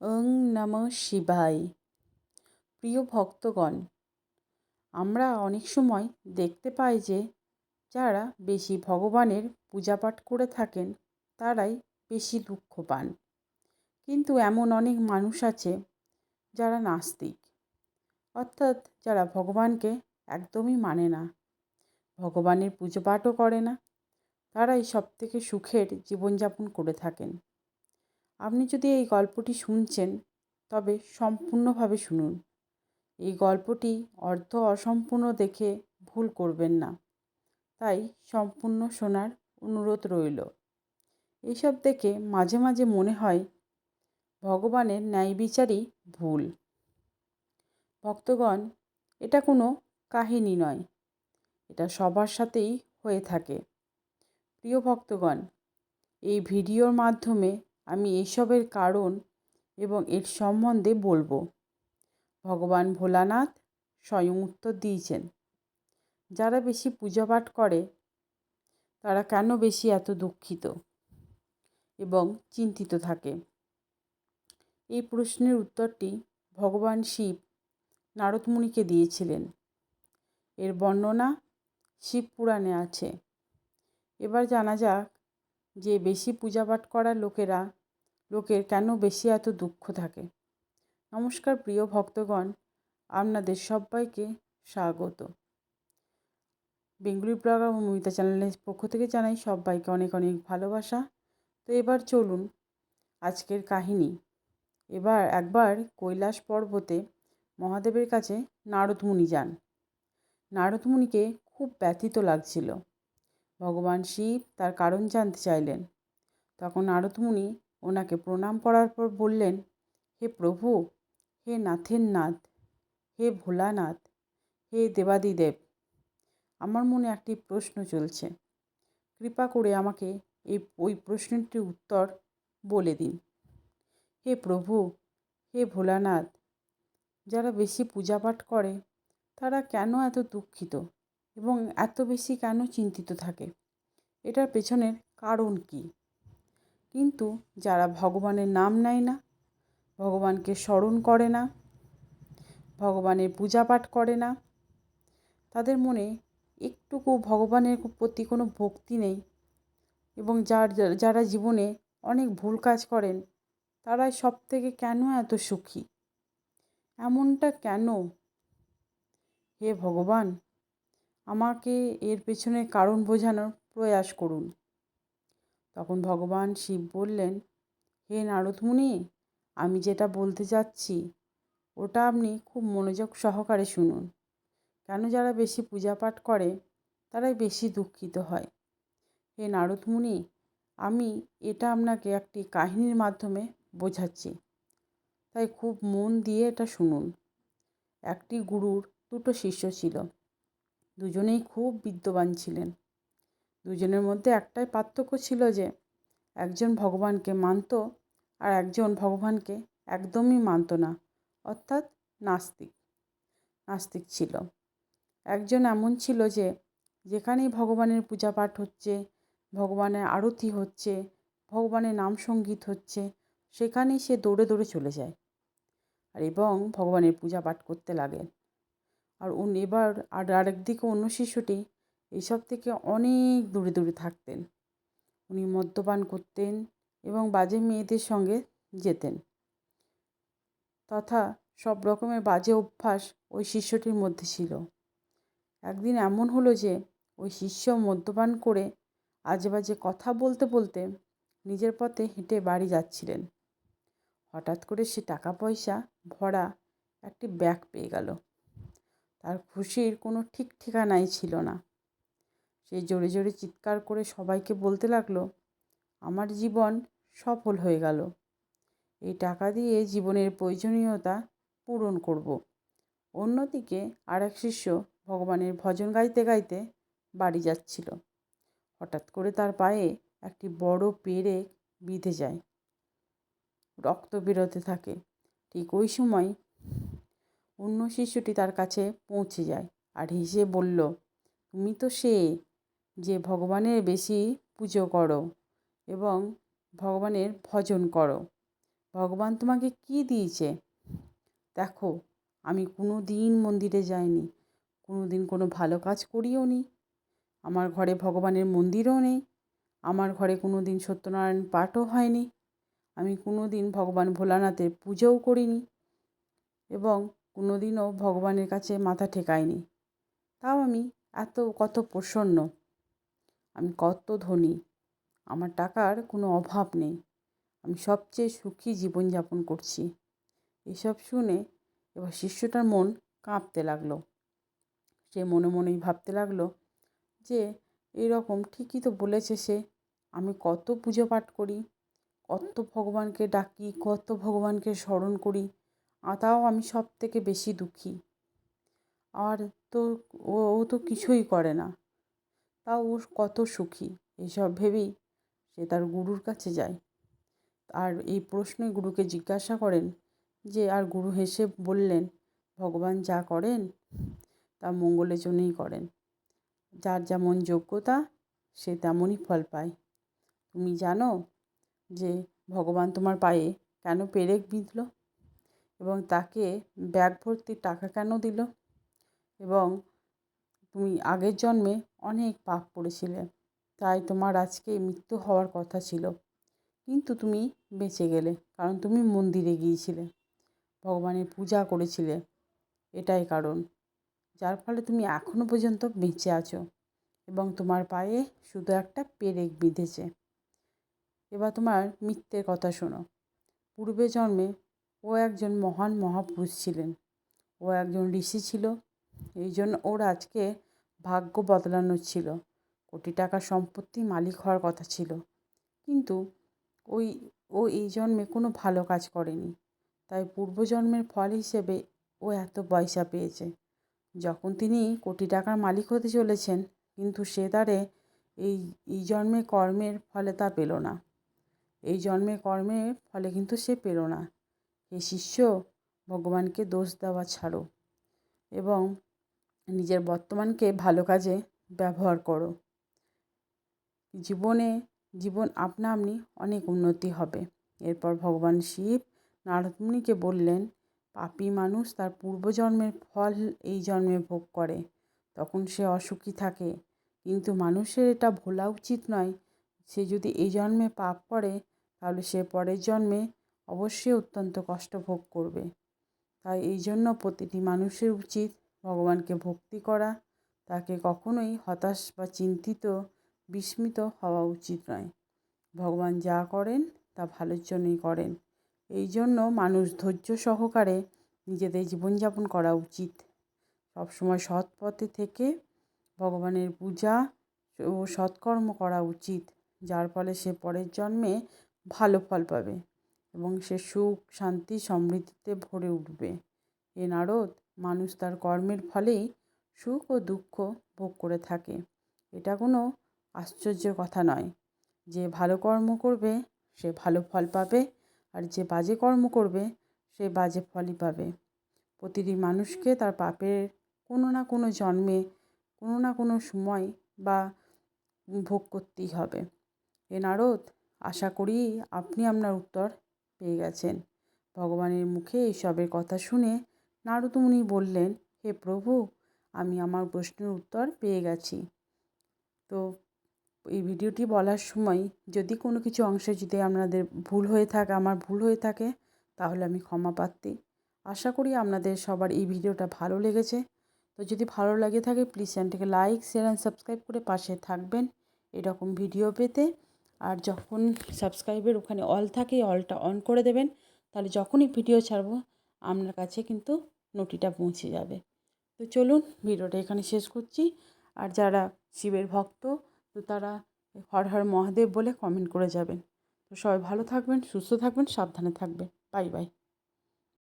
ওং নম শিবায়। প্রিয় ভক্তগণ, আমরা অনেক সময় দেখতে পাই যে, যারা বেশি ভগবানের পূজাপাঠ করে থাকেন, তারাই বেশি দুঃখ পান। কিন্তু এমন অনেক মানুষ আছে, যারা নাস্তিক। অর্থাৎ যারা ভগবানকে একদমই মানে না। ভগবানের পুজো পাঠও করে না। তারাই সব থেকে সুখের জীবনযাপন করে থাকেন। আপনি যদি এই গল্পটি শুনছেন, তবে সম্পূর্ণভাবে শুনুন। এই গল্পটি অর্ধ অসম্পূর্ণ দেখে ভুল করবেন না। তাই সম্পূর্ণ শোনার অনুরোধ রইল। এইসব দেখে মাঝে মাঝে মনে হয়, ভগবানের ন্যায় বিচারই ভুল। ভক্তগণ, এটা কোনো কাহিনী নয়। এটা সবার সাথেই হয়ে থাকে। প্রিয় ভক্তগণ, এই ভিডিওর মাধ্যমে আমি এইসবের কারণ এবং এর সম্বন্ধে বলব। ভগবান ভোলানাথ স্বয়ং উত্তর দিয়েছেন, যারা বেশি পূজা পাঠ করে, তারা কেন বেশি এত দুঃখিত এবং চিন্তিত থাকে? এই প্রশ্নের উত্তরটি ভগবান শিব নারদমুনিকে দিয়েছিলেন। এর বর্ণনা শিব পুরাণে আছে। এবার জানা যাক যে বেশি পূজাপাঠ করা লোকেরা লোকের কেন বেশি এত দুঃখ থাকে? নমস্কার প্রিয় ভক্তগণ, আপনাদের সবাইকে স্বাগত। বেঙ্গুলি ব্লগ এবং মমিতা চ্যানেলের পক্ষ থেকে জানাই সবাইকে অনেক অনেক ভালোবাসা। তো এবার চলুন আজকের কাহিনী। এবার একবার কৈলাস পর্বতে মহাদেবের কাছে নারদমুনি যান। নারদমুনিকে খুব ব্যথিত লাগছিল। ভগবান শিব তার কারণ জানতে চাইলেন। তখন নারদমুনি ওনাকে প্রণাম করার পর বললেন, হে প্রভু, হে নাথের নাথ হে ভোলানাথ, হে দেবাদিদেব, আমার মনে একটি প্রশ্ন চলছে। কৃপা করে আমাকে এই, ওই প্রশ্নটির উত্তর বলে দিন। হে প্রভু, হে ভোলানাথ, যারা বেশি পূজাপাঠ করে, তারা কেন এত দুঃখিত এবং এত বেশি কেন চিন্তিত থাকে? এটার পেছনের কারণ কী? কিন্তু যারা ভগবানের নাম নেয় না, ভগবানকে স্মরণ করে না, ভগবানের পূজা পাঠ করে না, তাদের মনে একটুকু ভগবানের প্রতি কোনো ভক্তি নেই এবং যার, যারা জীবনে অনেক ভুল কাজ করেন, তারাই সব থেকে কেন এত সুখী? এমনটা কেন? হে ভগবান, আমাকে এর পেছনে কারণ বোঝানোর প্রয়াস করুন। তখন ভগবান শিব বললেন, হে নারদমুনি, আমি যেটা বলতে যাচ্ছি, ওটা আপনি খুব মনোযোগ সহকারে শুনুন। কেন যারা বেশি পূজা পাঠ করে, তারাই বেশি দুঃখিত হয়। হে নারদমুনি, আমি এটা আপনাকে একটি কাহিনীর মাধ্যমে বোঝাচ্ছি। তাই খুব মন দিয়ে এটা শুনুন। একটি গুরুর দুটো শিষ্য ছিল। দুজনেই খুব বিদ্যমান ছিলেন। দুজনের মধ্যে একটাই পার্থক্য ছিল যে একজন ভগবানকে মানত আর একজন ভগবানকে একদমই মানত না, অর্থাৎ নাস্তিক নাস্তিক ছিল। একজন এমন ছিল যে যেখানেই ভগবানের পূজা পাঠ হচ্ছে, ভগবানের আরতি হচ্ছে, ভগবানের নাম সংগীত হচ্ছে, সেখানেই সে দৌড়ে দৌড়ে চলে যায় আর এবং ভগবানের পূজা পাঠ করতে লাগে। আর এবার আর আরেকদিকে অন্য শিশুটি এইসব থেকে অনেক দূরে দূরে থাকতেন। উনি মদ্যপান করতেন এবং বাজে মেয়েদের সঙ্গে যেতেন। তথা সব রকমের বাজে অভ্যাস ওই শিষ্যটির মধ্যে ছিল। একদিন এমন হলো যে, ওই শিষ্য মদ্যপান করে আজে বাজে কথা বলতে বলতে নিজের পথে হেঁটে বাড়ি যাচ্ছিলেন। হঠাৎ করে সে টাকা পয়সা ভরা একটি ব্যাগ পেয়ে গেল। তার খুশির কোনো ঠিক ঠিকানাই ছিল না। সে জোরে জোরে চিৎকার করে সবাইকে বলতে লাগল, আমার জীবন সফল হয়ে গেল। এই টাকা দিয়ে জীবনের প্রয়োজনীয়তা পূরণ করব। অন্যদিকে আর এক শিষ্য ভগবানের ভজন গাইতে গাইতে বাড়ি যাচ্ছিল। হঠাৎ করে তার পায়ে একটি বড় পেরে বিঁধে যায়। রক্ত বেরোতে থাকে। ঠিক ওই সময় অন্য শিশুটি তার কাছে পৌঁছে যায় আর হেসে বলল, তুমি তো সে যে ভগবানের বেশি পুজো করো এবং ভগবানের ভজন করো। ভগবান তোমাকে কী দিয়েছে? দেখো, আমি কোনো দিন মন্দিরে যাইনি কোনো দিন কোনো ভালো কাজ করিও নি। আমার ঘরে ভগবানের মন্দিরও নেই, আমার ঘরে কোনো দিন সত্যনারায়ণ পাঠও হয়নি, আমি কোনো দিন ভগবান ভোলানাথের পুজোও করিনি এবং কোনো দিনও ভগবানের কাছে মাথা ঠেকাইনি। তাও আমি এত কত প্রসন্ন আমি কত ধনী, আমার টাকার কোনো অভাব নেই, আমি সবচেয়ে সুখী জীবনযাপন করছি। এসব শুনে এবার শিষ্যটার মন কাঁপতে লাগল। সে মনে মনেই ভাবতে লাগল যে, এরকম ঠিকই তো বলেছে সে, আমি কত পুজো পাঠ করি, কত ভগবানকে ডাকি, কত ভগবানকে স্মরণ করি তাও আমি সব থেকে বেশি দুঃখী। আর তো ও ও তো কিছুই করে না। তাও ও কত সুখী? এইসব ভেবেই সে তার গুরুর কাছে যায়। আর এই প্রশ্নে গুরুকে জিজ্ঞাসা করেন যে, আর গুরু হেসে বললেন, ভগবান যা করেন, তা মঙ্গলের জন্যই করেন। যার যেমন যোগ্যতা, সে তেমনই ফল পায়। তুমি জানো যে, ভগবান তোমার পায়ে কেন পেরেক বিঁধল? এবং তাকে ব্যাগ ভর্তি টাকা কেন দিল? এবং তুমি আগের জন্মে অনেক পাপ করেছিলে। তাই তোমার আজকে মৃত্যু হওয়ার কথা ছিল। কিন্তু তুমি বেঁচে গেলে, কারণ তুমি মন্দিরে গিয়েছিলে। ভগবানের পূজা করেছিলে। এটাই কারণ। যার ফলে তুমি এখনও পর্যন্ত বেঁচে আছো এবং তোমার পায়ে শুধু একটা পেরেক বিঁধেছে। এবার তোমার মৃত্যের কথা শোনো। পূর্বে জন্মে ও একজন মহান মহাপুরুষ ছিলেন। ও একজন ঋষি ছিল। এই জন্য ওর আজকে ভাগ্য বদলানোর ছিল। কোটি টাকা সম্পত্তি মালিক হওয়ার কথা ছিল। কিন্তু ওই, ও এই জন্মে কোনো ভালো কাজ করেনি। তাই পূর্বজন্মের ফল হিসেবে ও এত পয়সা পেয়েছে। যখন তিনি কোটি টাকার মালিক হতে চলেছেন, কিন্তু সে তারে এই এই জন্মে কর্মের ফলে তা পেল না। এই জন্মে কর্মের ফলে কিন্তু সে পেল না। হে শিষ্য, ভগবানকে দোষ দেওয়া ছাড়ো। এবং নিজের বর্তমানকে ভালো কাজে ব্যবহার করো। জীবনে, জীবন আপনা আপনি অনেক উন্নতি হবে। এরপর ভগবান শিব নারদমুনিকে বললেন, পাপী মানুষ তার পূর্বজন্মের ফল এই জন্মে ভোগ করে। তখন সে অসুখী থাকে। কিন্তু মানুষের এটা ভোলা উচিত নয়। সে যদি এই জন্মে পাপ করে, তাহলে সে পরের জন্মে অবশ্যই অত্যন্ত কষ্ট ভোগ করবে। তাই এই জন্য প্রতিটি মানুষের উচিত ভগবানকে ভক্তি করা, তাকে কখনোই হতাশ বা চিন্তিত, বিস্মিত হওয়া উচিত নয়। ভগবান যা করেন, তা ভালোর জন্যই করেন। এই জন্য মানুষ ধৈর্য সহকারে নিজেদের জীবনযাপন করা উচিত। সবসময় সৎ পথে থেকে ভগবানের পূজা ও সৎকর্ম করা উচিত, যার ফলে সে পরের জন্মে ভালো ফল পাবে এবং সে সুখ, শান্তি, সমৃদ্ধিতে ভরে উঠবে। এ নারদ মানুষ তার কর্মের ফলেই সুখ ও দুঃখ ভোগ করে থাকে। এটা কোনো আশ্চর্যের কথা নয়। যে ভালো কর্ম করবে, সে ভালো ফল পাবে, আর যে বাজে কর্ম করবে, সে বাজে ফলই পাবে। প্রতিটি মানুষকে তার পাপের কোনো না কোনো জন্মে, কোনো না কোনো সময় বা ভোগ করতেই হবে। এ নারদ, আশা করি আপনি আপনার উত্তর পেয়ে গেছেন। ভগবানের মুখে এইসবের কথা শুনে নারদমুনি বললেন, হে প্রভু, আমি আমার প্রশ্নের উত্তর পেয়ে গেছি। তো এই ভিডিওটি বলার সময় যদি কোনো কিছু অংশে যদি আপনাদের ভুল হয়ে থাকে, আমার ভুল হয়ে থাকে, তাহলে আমি ক্ষমা প্রার্থী। আশা করি আপনাদের সবার এই ভিডিওটা ভালো লেগেছে। তো যদি ভালো লাগে থাকে প্লিজ চ্যানেলটিকে লাইক শেয়ার অ্যান্ড সাবস্ক্রাইব করে পাশে থাকবেন এরকম ভিডিও পেতে। আর যখন সাবস্ক্রাইবের ওখানে অল থাকে অলটা অন করে দেবেন, তাহলে যখনই ভিডিও ছাড়বো, আপনার কাছে কিন্তু নোটিটা পৌঁছে যাবে। তো চলুন ভিডিওটা এখানে শেষ করছি। আর যারা শিবের ভক্ত, তো তারা হর হর মহাদেব বলে কমেন্ট করে যাবেন। তো সবাই ভালো থাকবেন, সুস্থ থাকবেন, সাবধানে থাকবেন। Bye bye